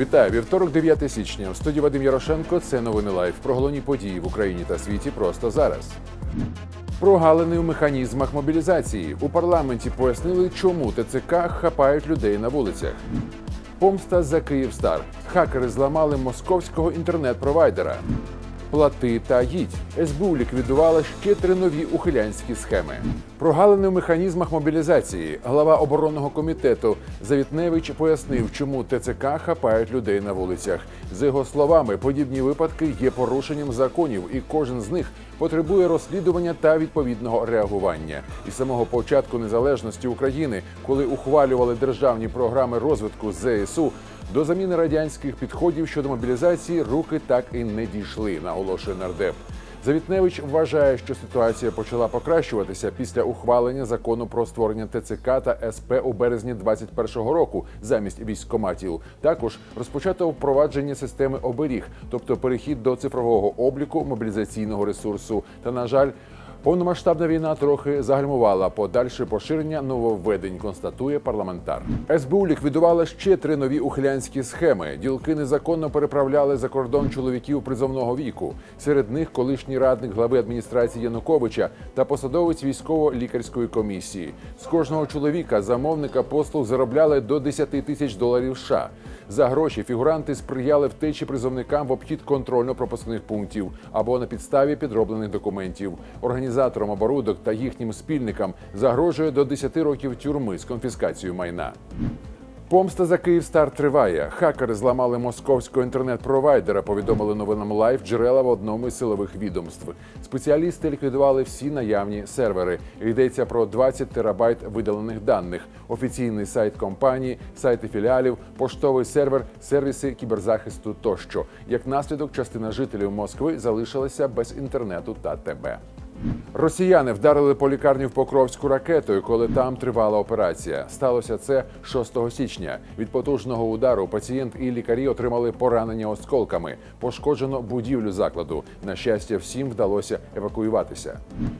Вітаю вівторок, 9 січня. В студії Вадим Ярошенко. Це новини лайф. Про головні події в Україні та світі просто зараз. Прогалини у механізмах мобілізації у парламенті пояснили, чому ТЦК хапають людей на вулицях. Помста за Київстар. Хакери зламали московського інтернет-провайдера. Плати та їдь. СБУ ліквідувала ще три нові ухилянські схеми. Прогалини в механізмах мобілізації. Глава оборонного комітету Завітневич пояснив, чому ТЦК хапають людей на вулицях. За його словами, подібні випадки є порушенням законів, і кожен з них потребує розслідування та відповідного реагування. І самого початку незалежності України, коли ухвалювали державні програми розвитку ЗСУ, до заміни радянських підходів щодо мобілізації руки так і не дійшли, наголошує нардеп. Завітневич вважає, що ситуація почала покращуватися після ухвалення закону про створення ТЦК та СП у березні 2021 року замість військкоматів. Також розпочато впровадження системи оберіг, тобто перехід до цифрового обліку мобілізаційного ресурсу. Та на жаль. Повномасштабна війна трохи загальмувала подальше поширення нововведень, констатує парламентар. СБУ ліквідувала ще три нові ухилянські схеми. Ділки незаконно переправляли за кордон чоловіків призовного віку. Серед них колишній радник глави адміністрації Януковича та посадовець військово-лікарської комісії. З кожного чоловіка замовника послуг заробляли до 10 тисяч доларів. США. За гроші фігуранти сприяли втечі призовникам в обхід контрольно-пропускних пунктів або на підставі підроблених документів. Організаторам оборудок та їхнім спільникам загрожує до 10 років тюрми з конфіскацією майна. Помста за Київстар триває. Хакери зламали московського інтернет-провайдера. Повідомили новинам лайф джерела в одному із силових відомств. Спеціалісти ліквідували всі наявні сервери. Йдеться про 20 терабайт видалених даних. Офіційний сайт компанії, сайти філіалів, поштовий сервер, сервіси кіберзахисту тощо. Як наслідок, частина жителів Москви залишилася без інтернету та ТБ. Росіяни вдарили по лікарні в Покровську ракетою, коли там тривала операція. Сталося це 6 січня. Від потужного удару пацієнт і лікарі отримали поранення осколками. Пошкоджено будівлю закладу. На щастя, всім вдалося евакуюватися.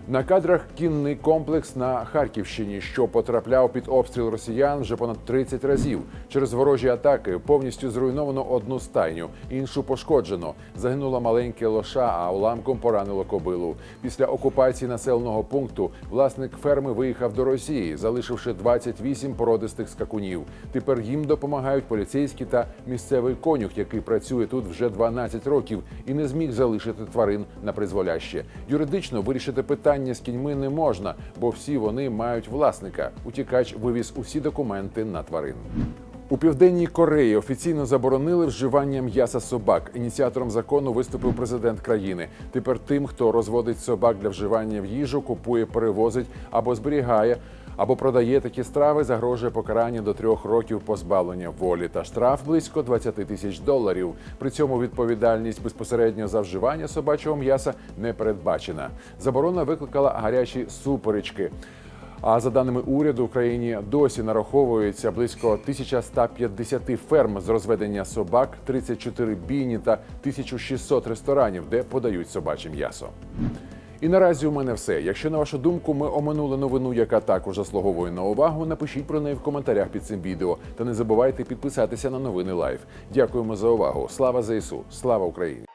На кадрах кінний комплекс на Харківщині, що потрапляв під обстріл росіян вже понад 30 разів. Через ворожі атаки повністю зруйновано одну стайню, іншу пошкоджено. Загинула маленьке лоша, а уламком поранило кобилу. Після окупації населеного пункту власник ферми виїхав до Росії, залишивши 28 породистих скакунів. Тепер їм допомагають поліцейські та місцевий конюх, який працює тут вже 12 років і не зміг залишити тварин на призволяще. Юридично вирішити питання з кіньми не можна, бо всі вони мають власника. Утікач вивіз усі документи на тварин. У південній Кореї офіційно заборонили вживання м'яса собак. Ініціатором закону виступив президент країни. Тепер тим, хто розводить собак для вживання в їжу, купує, перевозить або зберігає. Або продає такі страви, загрожує покарання до трьох років позбавлення волі та штраф близько 20 тисяч доларів. При цьому відповідальність безпосередньо за вживання собачого м'яса не передбачена. Заборона викликала гарячі суперечки. А за даними уряду, в країні досі нараховується близько 1150 ферм з розведення собак, 34 бійні та 1600 ресторанів, де подають собаче м'ясо. І наразі у мене все. Якщо на вашу думку ми оминули новину, яка також заслуговує на увагу, напишіть про неї в коментарях під цим відео. Та не забувайте підписатися на новини Лайф. Дякуємо за увагу. Слава ЗСУ! Слава Україні!